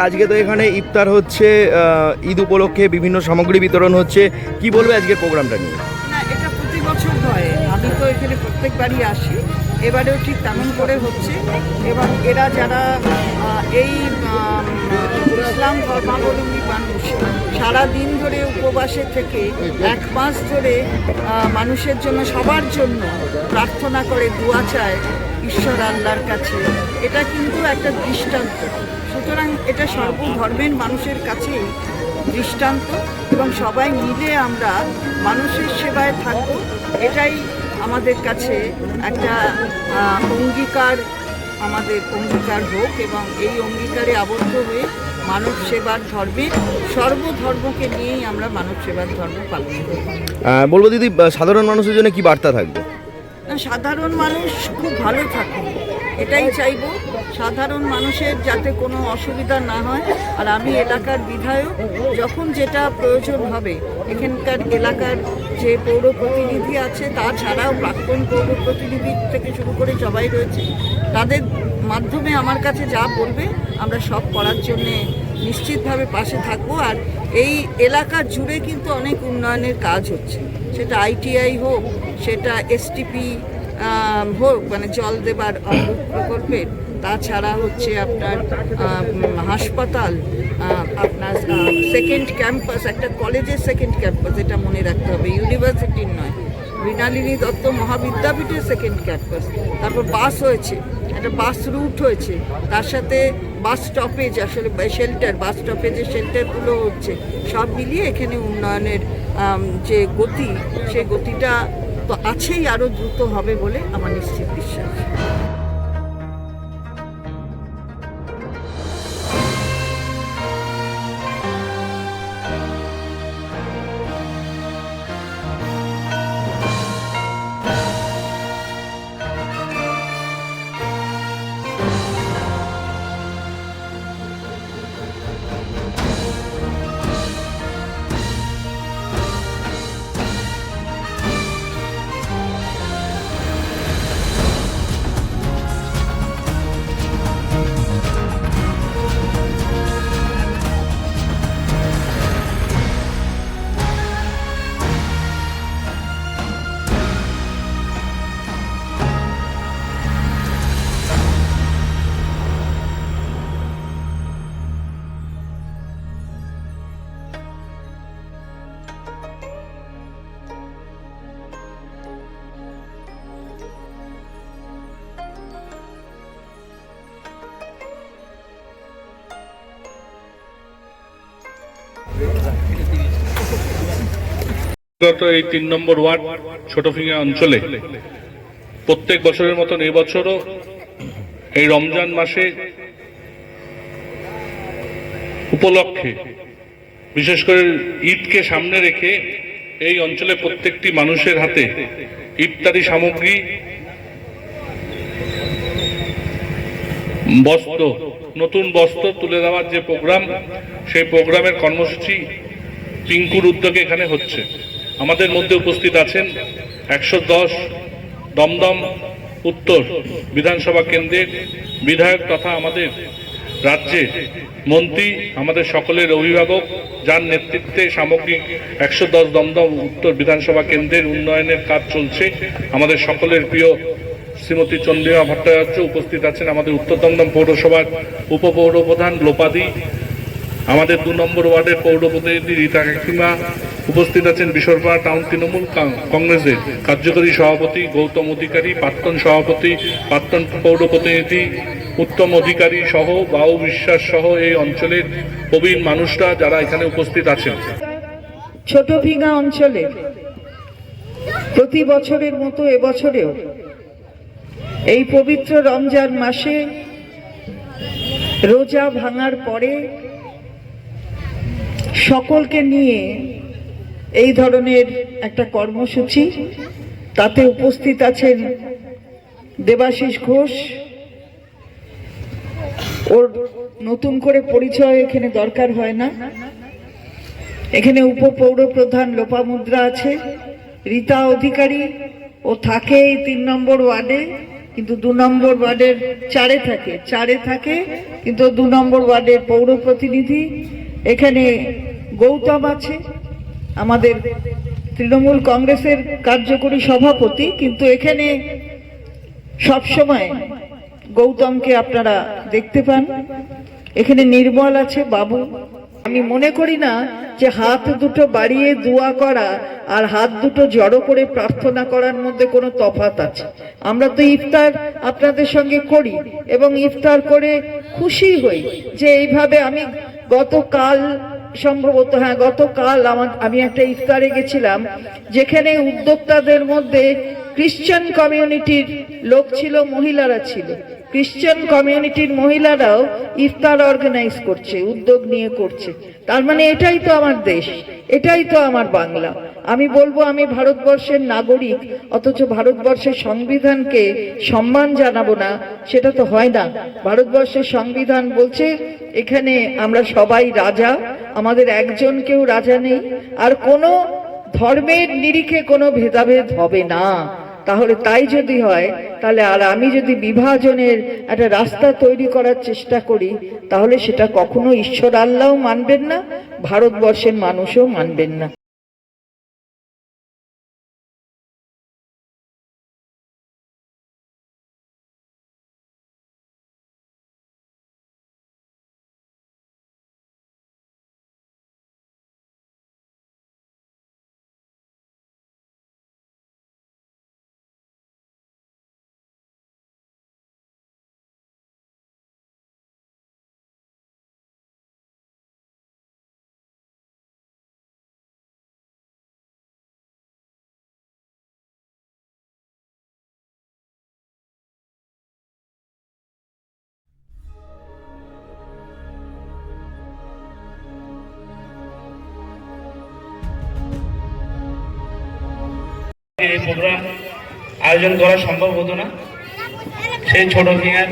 আজকে তো এখানে ইফতার হচ্ছে ঈদ উপলক্ষে বিভিন্ন সামগ্রী বিতরণ হচ্ছে। কি বলবে আজকের প্রোগ্রামটা নিয়ে? এটা প্রতি বছর হয়। আমি তো এখানে প্রত্যেকবারই আসি। এবারেও ঠিক তেমন করে হচ্ছে। এবং এরা যারা এই ইসলাম ধর্মাবলম্বী মানুষ সারা দিন ধরে উপবাসে থেকে এক মাস ধরে মানুষের জন্য, সবার জন্য প্রার্থনা করে, দোয়া চায় ঈশ্বর আল্লাহর কাছে। এটা কিন্তু একটা দৃষ্টান্ত। সুতরাং এটা সর্বধর্মের মানুষের কাছে দৃষ্টান্ত এবং সবাই মিলে আমরা মানুষের সেবায় থাকব এটাই আমাদের কাছে একটা অঙ্গীকার আমাদের অঙ্গীকার হোক এবং এই অঙ্গীকারে আবদ্ধ হয়ে মানব সেবার ধর্মে সর্বধর্মকে নিয়েই আমরা মানব সেবার ধর্ম পালন করি আহ, বলব দিদি সাধারণ মানুষের জন্য কি বার্তা থাকবে? সাধারণ মানুষ খুব ভালো থাকে এটাই চাইব, সাধারণ মানুষের যাতে কোনো অসুবিধা না হয়। আর আমি এলাকার বিধায়ক, যখন যেটা প্রয়োজন হবে, এখানকার এলাকার যে পৌর প্রতিনিধি আছে তাছাড়াও প্রাক্তন পৌর প্রতিনিধি থেকে শুরু করে সবাই রয়েছে, তাদের মাধ্যমে আমার কাছে যা বলবে, আমরা সব করার জন্যে নিশ্চিতভাবে পাশে থাকব। আর এই এলাকা জুড়ে কিন্তু অনেক উন্নয়নের কাজ হচ্ছে। সেটা আইটিআই হোক, সেটা এসটিপি হোক মানে জল দেবার প্রকল্পের। তাছাড়া হচ্ছে আপনার হাসপাতাল আপনার সেকেন্ড ক্যাম্পাস একটা কলেজের সেকেন্ড ক্যাম্পাস এটা মনে রাখতে হবে। ইউনিভার্সিটির নয়। মৃণালিনী দত্ত মহাবিদ্যাপীঠের সেকেন্ড ক্যাম্পাস তারপর বাস হয়েছে। একটা বাস রুট হয়েছে। তার সাথে বাস স্টপেজ আসলে শেল্টার বাস স্টপেজের শেল্টারগুলো হচ্ছে। সব মিলিয়ে এখানে উন্নয়নের যে গতি, সেই গতিটা তো আছেই আরও দ্রুত হবে বলে আমার নিশ্চিত বিশ্বাস। গত এই তিন নম্বর ওয়ার্ড ছোটফিঙ্গা অঞ্চলে প্রত্যেক বছরের মতন এবছরও এই রমজান মাসে উপলক্ষে, বিশেষ করে ঈদকে সামনে রেখে এই অঞ্চলে প্রত্যেকটি মানুষের হাতে ইফতারি সামগ্রী, বস্ত্র, নতুন বস্ত্র তুলে দেওয়ার যে প্রোগ্রাম, সেই প্রোগ্রামের কর্মসূচি পিঙ্কুর উদ্যোগে এখানে হচ্ছে। আমাদের মধ্যে উপস্থিত আছেন একশো দশ দমদম উত্তর বিধানসভা কেন্দ্রের বিধায়ক তথা আমাদের রাজ্যে মন্ত্রী, আমাদের সকলের অভিভাবক, যার নেতৃত্বে সামগ্রিক একশো দশ দমদম উত্তর বিধানসভা কেন্দ্রের উন্নয়নের কাজ চলছে। আমাদের সকলের প্রিয় শ্রীমতী চন্দ্রিমা ভট্টাচার্য উপস্থিত আছেন আমাদের উত্তর দমদম পৌরসভার উপপৌরপ্রধান লোপাদি, আমাদের দু নম্বর ওয়ার্ডের পৌর প্রতিনিধি রীতা কাকিমা উপস্থিত আছেন বিশ্বরপাড়া টাউন তৃণমূল কংগ্রেসের কার্যকরী সভাপতি গৌতম অধিকারী, প্রাক্তন সভাপতি, প্রাক্তন পৌর প্রতিনিধি উত্তম অধিকারী সহ বাউ বিশ্বাস সহ এই অঞ্চলের প্রবীণ মানুষরা যারা এখানে উপস্থিত আছেন। ছোট ভিঙা অঞ্চলে প্রতি বছরের মতো এবছরেও এই পবিত্র রমজান মাসে রোজা ভাঙার পরে সকলকে নিয়ে এই ধরনের একটা কর্মসূচি, তাতে উপস্থিত আছেন দেবাশিস ঘোষ। ওর নতুন করে পরিচয় এখানে দরকার হয় না। এখানে উপপৌর প্রধান লোপামুদ্রা আছে, রীতা অধিকারী। ও থাকে এই তিন নম্বর ওয়ার্ডে, কিন্তু দু নম্বর ওয়ার্ডের চারে থাকে। চারে থাকে, কিন্তু দু নম্বর ওয়ার্ডের পৌর প্রতিনিধি এখানে গৌতম আছে। আমাদের তৃণমূল কংগ্রেসের কার্যকরী সভাপতি, কিন্তু এখানে সবসময় গৌতমকে আপনারা দেখতে পান। এখানে নির্মল আছে, বাবু। আমি মনে করি না যে হাত দুটো বাড়িয়ে দোয়া করা আর হাত দুটো জড়ো করে প্রার্থনা করার মধ্যে কোনো তফাত আছে। আমরা তো ইফতার আপনাদের সঙ্গে করি এবং ইফতার করে খুশি হই যে এইভাবে আমি গতকাল সম্ভবত হ্যাঁ গতকাল আমার, আমি একটা ইফতারে গেছিলাম, যেখানে উদ্যোক্তাদের মধ্যে ক্রিশ্চান কমিউনিটির লোক ছিল, মহিলারা ছিল। ক্রিশ্চান কমিউনিটির মহিলারাও ইফতার অর্গানাইজ করছে, উদ্যোগ নিয়ে করছে। তার মানে এটাই তো আমার দেশ, এটাই তো আমার বাংলা। আমি বলব, আমি ভারতবর্ষের নাগরিক, অথচ ভারতবর্ষের সংবিধানকে সম্মান জানাব না, সেটা তো হয় না। ভারতবর্ষের সংবিধান বলছে, এখানে আমরা সবাই রাজা আমাদের একজন কেউ রাজা নেই, আর কোনো ধর্মের নিরিখে কোনো ভেদাভেদ হবে না। তাহলে তাই যদি হয়, তাহলে আর আমি যদি বিভাজনের একটা রাস্তা তৈরি করার চেষ্টা করি, তাহলে সেটা কখনো ঈশ্বর আল্লাহও মানবেন না, ভারতবর্ষের মানুষও মানবেন না। এই প্রোগ্রাম আয়োজন করা সম্ভব হতো না। সেই ছোট ফিঙার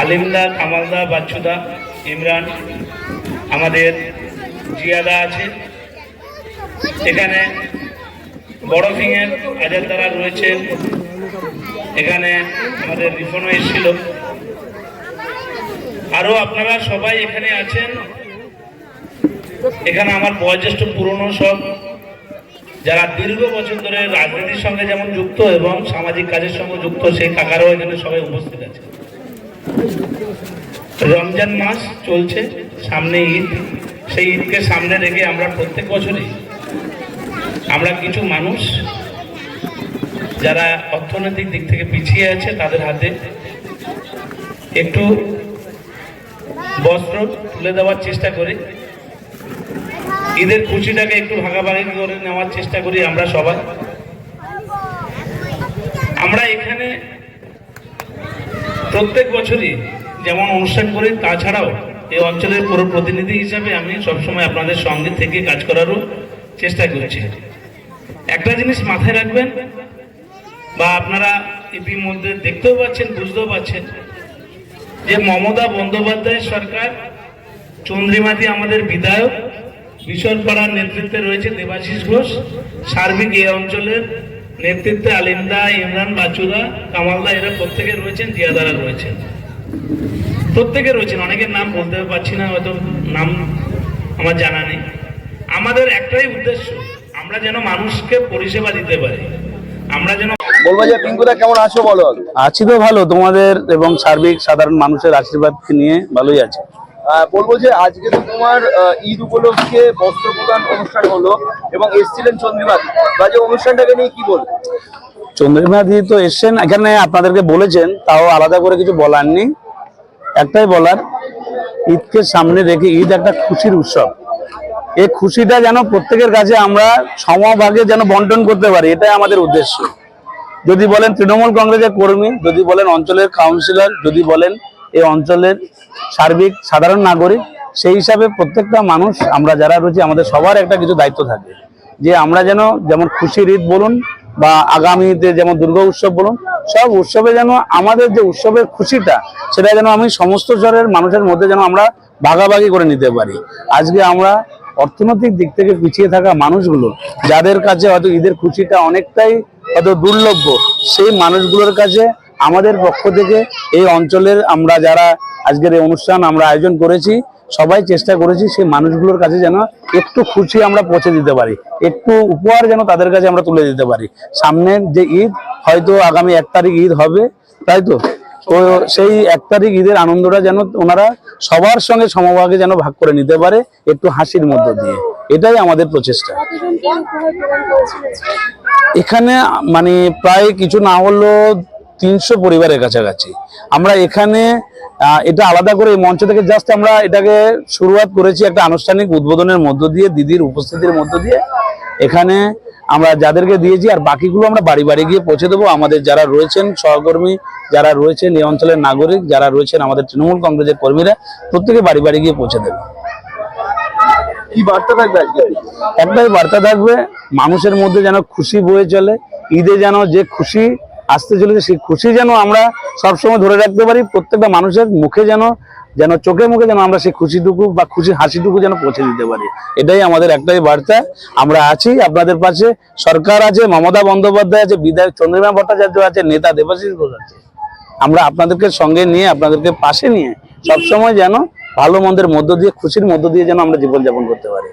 আলিমদা, কামালদা, বাচ্চুদা, ইমরান, আমাদের জিয়াদা আছে। এখানে বড় ফিঙের আজাদ তারা রয়েছেন এখানে আমাদের রিফনও এসেছিল। আরও আপনারা সবাই এখানে আছেন। এখানে আমার বয়োজ্যেষ্ঠ পুরনো সব যারা দীর্ঘ বছর ধরে রাজনীতির সঙ্গে যেমন যুক্ত এবং সামাজিক কাজের সঙ্গে যুক্ত, সেই কাকারাও এখানে সবাই উপস্থিত আছে। রমজান মাস চলছে, সামনে ঈদ। সেই ঈদকে সামনে রেখে আমরা প্রত্যেক বছরই আমরা কিছু মানুষ যারা অর্থনৈতিক দিক থেকে পিছিয়ে আছে, তাদের হাতে একটু বস্ত্র তুলে দেওয়ার চেষ্টা করি। ঈদের খুশিটাকে একটু ভাগাভাগি করে নেওয়ার চেষ্টা করি আমরা সবাই। আমরা এখানে প্রত্যেক বছরই যেমন অনুষ্ঠান করি, তাছাড়াও এই অঞ্চলের পুরো প্রতিনিধি হিসাবে আমি সবসময় আপনাদের সঙ্গে থেকে কাজ করারও চেষ্টা করছি। একটা জিনিস মাথায় রাখবেন, বা আপনারা ইতিমধ্যে দেখতেও পাচ্ছেন, বুঝতেও পাচ্ছেন, যে মমতা বন্দ্যোপাধ্যায় সরকার চন্দ্রিমাতি আমাদের বিধায়ক বিশলপাড়ার নেতৃত্বে রয়েছে দেবাশিস ঘোষ সার্বিক এই অঞ্চলের নেতৃত্বে আলিমদা ইমরান বাচুদা কামালদা এরা প্রত্যেকে রয়েছেন জিয়াদারা রয়েছেন। প্রত্যেকে রয়েছেন অনেকের নাম বলতে পারছি না হয়তো নাম আমার জানা নেই। আমাদের একটাই উদ্দেশ্য আমরা যেন মানুষকে পরিষেবা দিতে পারি। আমরা যেন বলব যে পিঙ্কুদা কেমন আছো বলো আছি তো ভালো তোমাদের এবং সার্বিক সাধারণ মানুষের আশীর্বাদ নিয়ে ভালোই আছে। বলব যে আজকে তো তোমার ঈদ উপলক্ষে বস্ত্র প্রদান অনুষ্ঠান হলো এবং এসছিলেন চন্দ্রিমাত বা যে অনুষ্ঠানটাকে নিয়ে কি বলব? চন্দ্রিমাধি তো এসছেন। এখানে আপনাদেরকে বলেছেন, তাও আলাদা করে কিছু বলার নেই। একটাই বলার, ঈদকে সামনে রেখে ঈদ একটা খুশির উৎসব। এই খুশিটা যেন প্রত্যেকের কাছে আমরা সমভাগে যেন বন্টন করতে পারি, এটাই আমাদের উদ্দেশ্য। যদি বলেন তৃণমূল কংগ্রেসের কর্মী, যদি বলেন অঞ্চলের কাউন্সিলর যদি বলেন এই অঞ্চলের সার্বিক সাধারণ নাগরিক, সেই হিসাবে প্রত্যেকটা মানুষ, আমরা যারা রয়েছি, আমাদের সবার একটা কিছু দায়িত্ব থাকে। যে আমরা যেন যেমন খুশির ঈদ বলুন বা আগামীতে যেমন দুর্গা উৎসব বলুন, সব উৎসবে যেন আমাদের যে উৎসবের খুশিটা, সেটা যেন আমি সমস্ত স্তরের মানুষের মধ্যে যেন আমরা ভাগাভাগি করে নিতে পারি। আজকে আমরা অর্থনৈতিক দিক থেকে পিছিয়ে থাকা মানুষগুলো, যাদের কাছে হয়তো ঈদের খুশিটা অনেকটাই হয়তো দুর্লভ্য সেই মানুষগুলোর কাছে আমাদের পক্ষ থেকে এই অঞ্চলের আমরা যারা আজকের এই অনুষ্ঠান আমরা আয়োজন করেছি সবাই চেষ্টা করেছি সেই মানুষগুলোর কাছে যেন একটু খুশি আমরা পৌঁছে দিতে পারি একটু উপহার যেন তাদের কাছে আমরা তুলে দিতে পারি। সামনের যে ঈদ হয়তো আগামী এক তারিখ ঈদ হবে তাই তো? তো সেই এক তারিখ ঈদের আনন্দটা যেন ওনারা সবার সঙ্গে সমভাগে যেন ভাগ করে নিতে পারে একটু হাসির মধ্য দিয়ে। এটাই আমাদের প্রচেষ্টা? এখানে মানে প্রায় কিছু না হলেও তিনশো পরিবারের কাছাকাছি। আমরা এখানে এটা আলাদা করে এই মঞ্চ থেকে জাস্ট আমরা এটাকে শুরুয়াত করেছি একটা আনুষ্ঠানিক উদ্বোধনের মধ্য দিয়ে দিদির উপস্থিতির মধ্য দিয়ে। এখানে আমরা যাদেরকে দিয়েছি আর বাকিগুলো আমরা বাড়ি বাড়ি গিয়ে পৌঁছে দেবো। আমাদের যারা রয়েছেন সহকর্মী যারা রয়েছেন এই অঞ্চলের নাগরিক যারা রয়েছেন আমাদের তৃণমূল কংগ্রেসের কর্মীরা প্রত্যেকে বাড়ি বাড়ি গিয়ে পৌঁছে দেবে। কি বার্তা থাকবে একটাই বার্তা থাকবে মানুষের মধ্যে যেন খুশি বয়ে চলে ঈদে যেন যে খুশি আসতে চলেছে, সেই খুশি যেন আমরা সবসময় ধরে রাখতে পারি, প্রত্যেকটা মানুষের মুখে যেন যেন চোখে মুখে যেন আমরা সেই খুশিটুকু বা খুশি হাসিটুকু যেন পৌঁছে দিতে পারি। এটাই আমাদের একটাই বার্তা। আমরা আছি আপনাদের পাশে। সরকার আছে, মমতা বন্দ্যোপাধ্যায় আছে, বিধায়ক চন্দ্রিমা ভট্টাচার্য আছে, নেতা দেবাশিস ঘোষ আছে। আমরা আপনাদেরকে সঙ্গে নিয়ে, আপনাদেরকে পাশে নিয়ে সবসময় যেন ভালো মন্দের মধ্য দিয়ে, খুশির মধ্য দিয়ে যেন আমরা জীবনযাপন করতে পারি।